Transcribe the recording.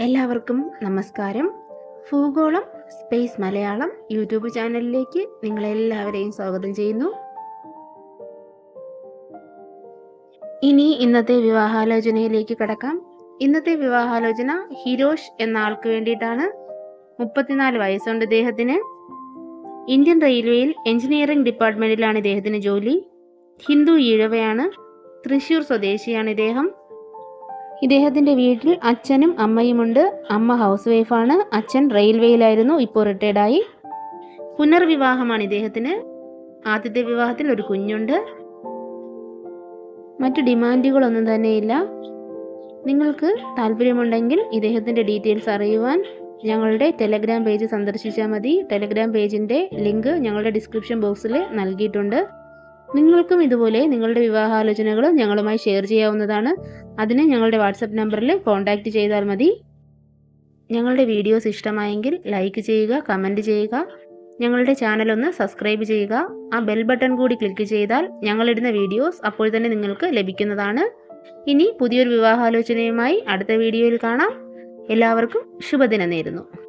എല്ലാവർക്കും നമസ്കാരം. ഭൂഗോളം space Malayalam YouTube ചാനലിലേക്ക് നിങ്ങളെല്ലാവരെയും സ്വാഗതം ചെയ്യുന്നു. ഇനി ഇന്നത്തെ വിവാഹാലോചനയിലേക്ക് കടക്കാം. ഇന്നത്തെ വിവാഹാലോചന ഹിരോഷ് എന്ന ആൾക്ക് വേണ്ടിയിട്ടാണ്. മുപ്പത്തിനാല് വയസ്സുണ്ട് ഇദ്ദേഹത്തിന്. ഇന്ത്യൻ റെയിൽവേയിൽ എഞ്ചിനീയറിംഗ് ഡിപ്പാർട്ട്മെന്റിലാണ് ഇദ്ദേഹത്തിന് ജോലി. ഹിന്ദു ഈഴവയാണ്. തൃശൂർ സ്വദേശിയാണ് ഇദ്ദേഹം. ഇദ്ദേഹത്തിന്റെ വീട്ടിൽ അച്ഛനും അമ്മയുമുണ്ട്. അമ്മ ഹൗസ് വൈഫാണ്. അച്ഛൻ റെയിൽവേയിലായിരുന്നു ഇപ്പോൾ റിട്ടയർഡായി. പുനർവിവാഹമാണ് ഇദ്ദേഹത്തിന്. ആദ്യത്തെ വിവാഹത്തിൽ ഒരു കുഞ്ഞുണ്ട്. മറ്റു ഡിമാൻഡുകളൊന്നും തന്നെയില്ല. നിങ്ങൾക്ക് താല്പര്യമുണ്ടെങ്കിൽ ഇദ്ദേഹത്തിന്റെ ഡീറ്റെയിൽസ് അറിയുവാൻ ഞങ്ങളുടെ ടെലഗ്രാം പേജ് സന്ദർശിച്ചാൽ മതി. ടെലഗ്രാം പേജിന്റെ ലിങ്ക് ഞങ്ങളുടെ ഡിസ്ക്രിപ്ഷൻ ബോക്സിൽ നൽകിയിട്ടുണ്ട്. നിങ്ങൾക്കും ഇതുപോലെ നിങ്ങളുടെ വിവാഹാലോചനകൾ ഞങ്ങളുമായി ഷെയർ ചെയ്യാവുന്നതാണ്. അതിന് ഞങ്ങളുടെ വാട്സപ്പ് നമ്പറിൽ കോൺടാക്റ്റ് ചെയ്താൽ മതി. ഞങ്ങളുടെ വീഡിയോസ് ഇഷ്ടമായെങ്കിൽ ലൈക്ക് ചെയ്യുക കമന്റ് ചെയ്യുക. ഞങ്ങളുടെ ചാനൽ ഒന്ന് സബ്സ്ക്രൈബ് ചെയ്യുക. ആ ബെൽ ബട്ടൺ കൂടി ക്ലിക്ക് ചെയ്താൽ ഞങ്ങളിടുന്ന വീഡിയോസ് അപ്പോൾ തന്നെ നിങ്ങൾക്ക് ലഭിക്കുന്നതാണ്. ഇനി പുതിയൊരു വിവാഹാലോചനയുമായി അടുത്ത വീഡിയോയിൽ കാണാം. എല്ലാവർക്കും ശുഭദിനം നേരുന്നു.